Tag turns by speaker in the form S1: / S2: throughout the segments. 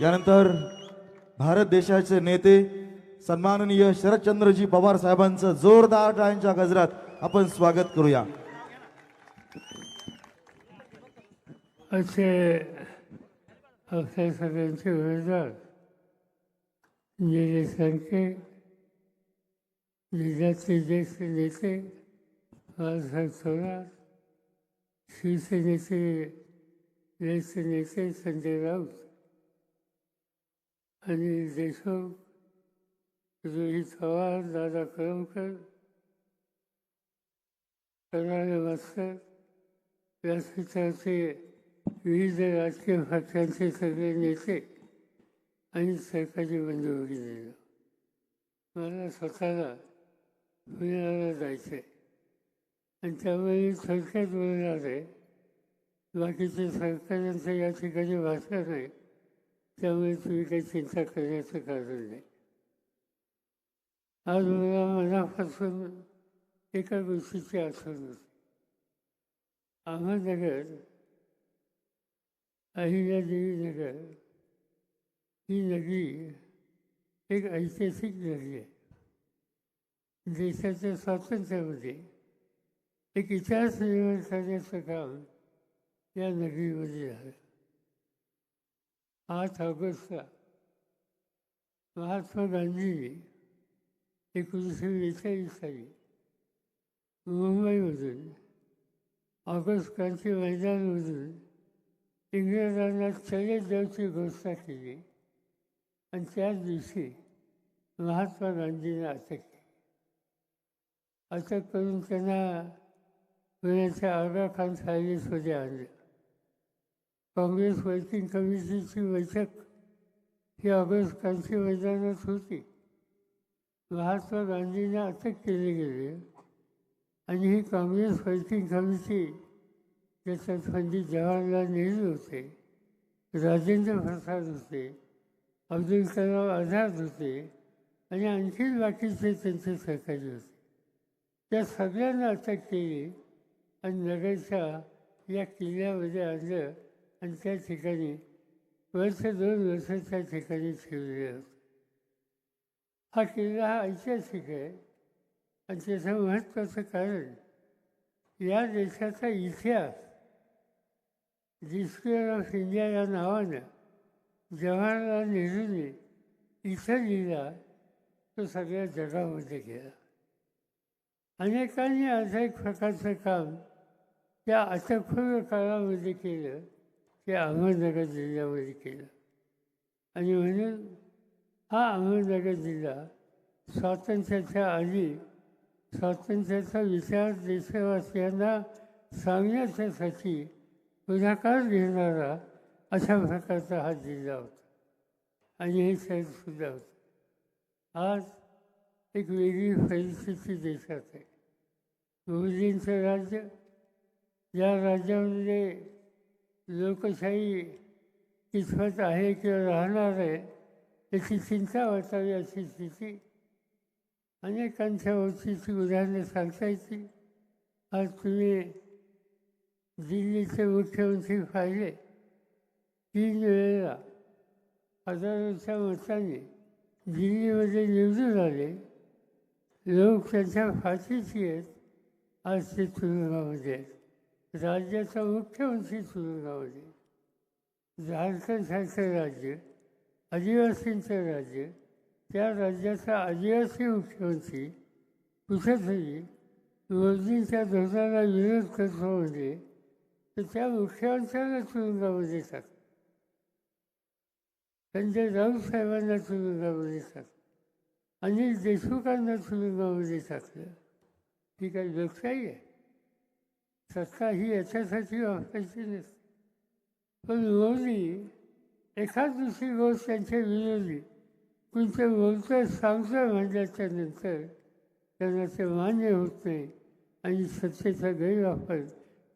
S1: यानंतर भारत देशाचे नेते सन्माननीय शरदचंद्रजी पवार साहेबांचं जोरदार टाळ्यांच्या गजरात आपण स्वागत करूया.
S2: असे असे सगळ्यांचे उमेदवार निलेश लंके जिल्ह्यातले ज्येष्ठ नेते बाळासाहेब थोरात शिवसेनेचे ज्येष्ठ नेते संजय राऊत आणि देशमुख रोहित पवार दादा कळमकर कर्नाळे मास्तर व्यासपीठाचे विविध राजकीय पक्षांचे सगळे नेते आणि सरकारी बंधू भगिनींनो मला स्वतःला पुण्याला जायचं आहे आणि त्यामुळे मी थोडक्यात बोलणार आहे. बाकीचे सरकारांचं या ठिकाणी भाषण नाही त्यामुळे तुम्ही काही चिंता करण्याचं कारण नाही. आज मला मनापासून एका गोष्टीची आठवण होती अहमदनगर अहिल्यादेवी नगर ही नदी एक ऐतिहासिक नदी आहे. देशाच्या स्वातंत्र्यामध्ये एक इतिहास निर्माण करण्याचं काम या नदीमध्ये झालं. आठ ऑगस्टला महात्मा गांधींनी एकोणीसशे बेचाळीस साली मुंबईमधून ऑगस्ट क्रांती मैदानमधून इंग्रजांना चले द्यायची घोषणा केली आणि त्याच दिवशी महात्मा गांधींना अटक केली. अटक करून त्यांना पुण्याच्या आगा खान पॅलेसमध्ये आणलं. काँग्रेस वर्किंग कमिटीची बैठक ही ऑगस्ट क्रांती मैदानात होती. महात्मा गांधींना अटक केले गेले आणि ही काँग्रेस वर्किंग कमिटी ज्याच्यात पंडित जवाहरलाल नेहरू होते राजेंद्र प्रसाद होते अब्दुल कलाम आझाद होते आणि आणखी बाकीचे त्यांचे सहकारी होते. त्या सगळ्यांना अटक केली आणि नगरच्या या किल्ल्यामध्ये आणलं आणि त्या ठिकाणी वर्ष दोन वर्ष त्या ठिकाणी ठेवले होते हा किल्ला हा ऐतिहासिक आहे आणि त्याचं महत्त्वाचं कारण या देशाचा इतिहास डिस्कवर ऑफ इंडिया या नावानं जवाहरलाल नेहरूने इथं लिहिला तो सगळ्या जगामध्ये गेला. अनेकांनी असं एक प्रकारचं काम त्या अटकपूर्व काळामध्ये केलं. ते अहमदनगर जिल्ह्यामध्ये केलं. आणि म्हणून हा अहमदनगर जिल्हा स्वातंत्र्याच्या आधी स्वातंत्र्याचा विचार देशवासियांना सांगण्याच्यासाठी पुढाकार घेणारा अशा प्रकारचा हा जिल्हा होता. आणि हे शहरसुद्धा होतं. आज एक वेगळी परिस्थिती देशात आहे. मोदींचं राज्य या राज्यामध्ये लोकशाही कितपत आहे किंवा राहणार आहे याची चिंता वाटावी अशी स्थिती. अनेकांच्या ओळखीची उदाहरणं सांगता येतील. आज तुम्ही दिल्लीचे मुख्यमंत्री पाहिले. तीन वेळेला हजारोच्या मताने दिल्लीमध्ये निवडून आले. लोक त्यांच्या फाशीची आहेत. आज ते तुरुंगामध्ये आहेत राज्याचा मुख्यमंत्री तुरुंगामध्ये झारखंडसारखं राज्य आदिवासींचं राज्य त्या राज्याचा आदिवासी मुख्यमंत्री कुठेतरी मोदींच्या धोरणाला विरोध करतो म्हणजे तर त्या मुख्यमंत्र्यांना तुरुंगामध्ये टाक संजय राऊत साहेबांना तुरुंगामध्ये टाक अनिल देशमुखांना तुरुंगामध्ये टाकलं ही काही लोकशाही आहे. सत्ता ही याच्यासाठी वापरायची नसते. पण विरोधी एखाद दुसरी गोष्ट त्यांच्या विरोधी तुमचं बोलतं सांगतं म्हणल्याच्या नंतर त्यांना ते मान्य होत नाही आणि सत्तेचा गैरवापर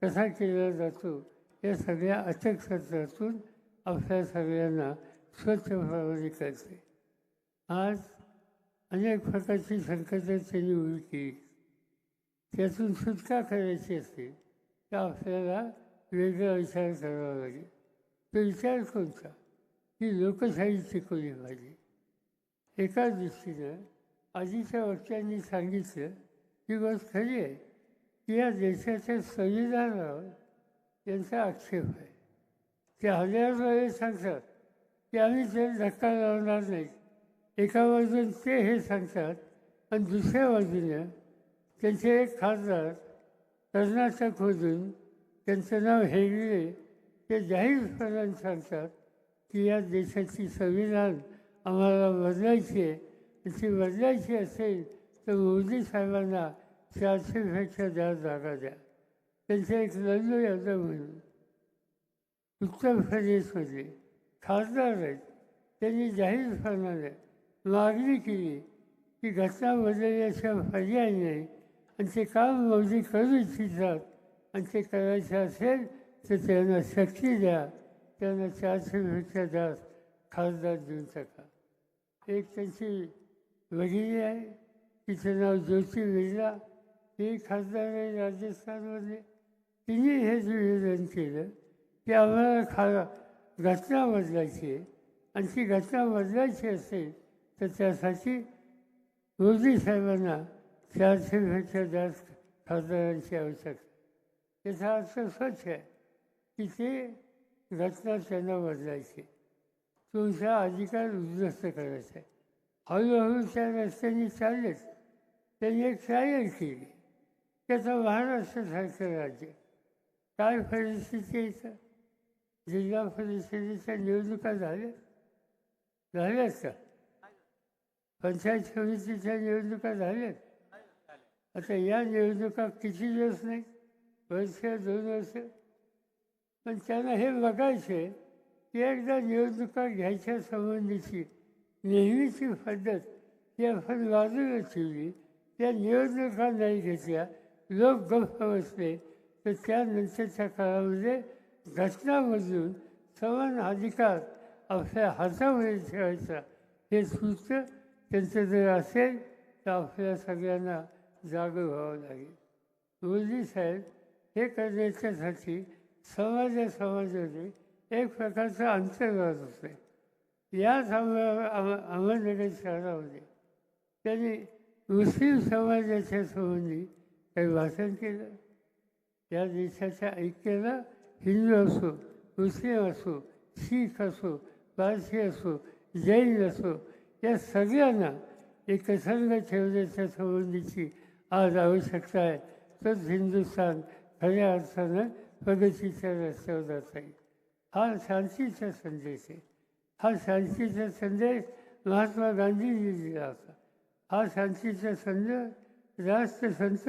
S2: कसा केला जातो या सगळ्या अटक सत्रातून आपल्या सगळ्यांना स्वच्छ व्हावं करते. आज अनेक प्रकारची संकटं त्यांनी उभी केली. त्यातून सुटका करायची असेल तर आपल्याला वेगळा विचार करावा लागेल. तो विचार कोणता? ही लोकशाही शिकवली पाहिजे एका दृष्टीनं आधीच्या वक्त्यांनी सांगितलं ही गोष्ट खरी आहे की या देशाच्या संविधानावर यांचा आक्षेप आहे. ते हजार वेळेस सांगतात की आम्ही ते धक्का लावणार नाही एका बाजून ते हे सांगतात आणि दुसऱ्या बाजूने त्यांचे एक खासदार कर्नाटकमधून त्यांचं नाव हेगडे ते जाहीरपणाने सांगतात की या देशाची संविधान आम्हाला बदलायची आहे. ती बदलायची असेल तर मोदी साहेबांना चारशेपेक्षा जास्त जागा द्या. त्यांचे एक लल्लू यादव म्हणून उत्तर प्रदेशमध्ये खासदार आहेत. त्यांनी जाहीरपणाने मागणी केली की घटना बदलल्याशिवाय पर्याय नाही. आणि ते काम मोदी करू इच्छितात आणि ते करायचं असेल तर त्यांना शक्ती द्या. त्यांना चारशे रुपये दास खासदार देऊन टाका एक त्यांची वडील आहे. तिचं नाव ज्योती बिर्ला. हे खासदार आहे राजस्थानमध्ये. तिने हे निवेदन केलं की आम्हाला खा घटना बदलायची आहे. आणि ती घटना बदलायची असेल तर त्यासाठी मोदी साहेबांना चारशेपेक्षा जास्त खासदारांची आवश्यकता त्याचा अर्थ स्वच्छ आहे की ते घटना त्यांना बदलायची तुमचा अधिकार उद्ध्वस्त करायचा आहे हळूहळू त्या रस्त्याने चाललेच त्यांनी एक ट्रायल केली त्याचं महाराष्ट्रासारखं राज्य काय परिस्थिती आहे इथं जिल्हा परिषदेच्या निवडणुका झाल्या झाल्यात का पंचायत समितीच्या निवडणुका झाल्यात आता या निवडणुका किती दिवस नाही? वर्ष दोन वर्ष. पण त्यांना हे बघायचे की एकदा निवडणुका घ्यायच्या संबंधीची नेहमीची पद्धत ही आपण बाजूला ठेवली त्या निवडणुका नाही घेतल्या लोक गप्प बसले तर त्यानंतरच्या काळामध्ये घटनामधून समान अधिकार आपल्या हातामध्ये ठेवायचा हे सूत्र त्यांचं जर असेल तर आपल्या सगळ्यांना जागे व्हावं लागेल मोदी साहेब हे करण्याच्यासाठी समाजा समाजाने एक प्रकारचा अंतर्वाद असते याच अहमदनगर शहरामध्ये त्यांनी मुस्लिम समाजाच्या संबंधी काही भाषण केलं. या देशाच्या ऐक्याला हिंदू असो मुस्लिम असो शीख असो पारसी असो जैन असो या सगळ्यांना एकसंग ठेवण्याच्या संबंधीची आज आवश्यकता आहे. तर हिंदुस्थान खऱ्या अर्थानं प्रगतीच्या रस्त्यावर जात आहे. हा शांतीचा संदेश आहे. हा शांतीचा संदेश महात्मा गांधींनी दिला होता. हा शांतीचा संदेश राष्ट्रसंत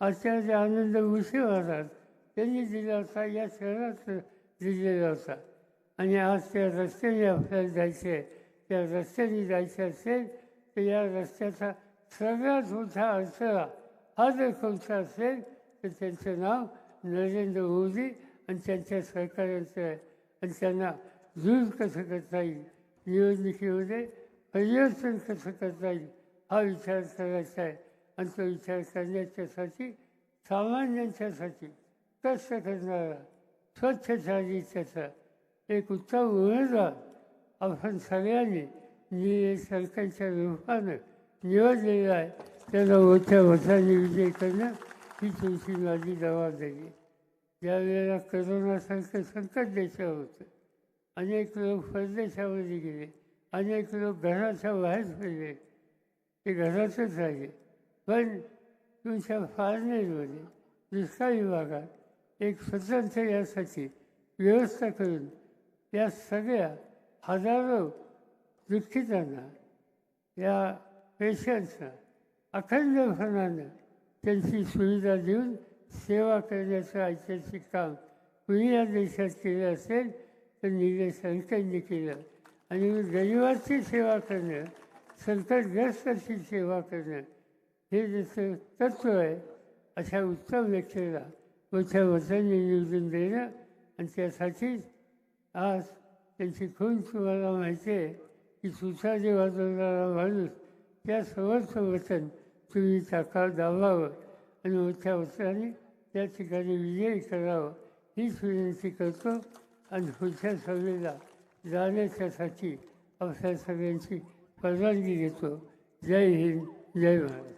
S2: आचार्य आनंद मुसे महाराज त्यांनी दिला होता. या शहरात दिलेला होता. आणि आज त्या रस्त्याने आपल्याला जायचं आहे. त्या रस्त्याने जायचं असेल तर या रस्त्याचा सगळ्यात मोठा अडथळा हा जर कोणता असेल तर त्यांचं नाव नरेंद्र मोदी आणि त्यांच्या सरकारांचं आहे आणि त्यांना दूर कसं करता येईल? निवडणुकीमध्ये परिवर्तन कसं करता येईल? हा विचार करायचा आहे. आणि तो विचार करण्याच्यासाठी सामान्यांच्यासाठी कष्ट करणारा स्वच्छ चारित्र्याचा एक उत्तम उमेदवार आपण सगळ्यांनी सरकारच्या रूपानं निवडलेला आहे त्याला मोठ्या वर्षाने विजय करणं ही तुमची माझी जबाबदारी ज्या वेळेला करोनासारखं संकट देशावर होतं अनेक लोक परदेशामध्ये गेले अनेक लोक घराच्या बाहेर पडले ते घरातच राहिले पण तुमच्या फार्नेरमध्ये दुष्काळी भागात एक स्वतंत्र यासाठी व्यवस्था करून या सगळ्या हजारो दुःखितांना या पेशंट्सना अखंडपणानं त्यांची सुविधा देऊन सेवा करण्याचं ऐतिहासिक काम कुणी या देशात केलं असेल तर निलेश संतांनी केलं. आणि गरीबाची सेवा करणं संकटग्रस्ताची सेवा करणं हे जसं तत्व आहे अशा उत्तम व्यक्तीला मोठ्या वचने निवडून देणं आणि त्यासाठीच आज त्यांची खून तुम्हाला माहिती आहे की सुसाचे वाजवणारा माणूस त्या समर्थ वचन तुम्ही टाका दाबावं आणि मोठ्या वचनाने त्या ठिकाणी विजयी करावं हीच विनंती करतो आणि पुढच्या सभेला जाण्याच्यासाठी आपल्या सगळ्यांची परवानगी घेतो. जय हिंद जय महाराष्ट्र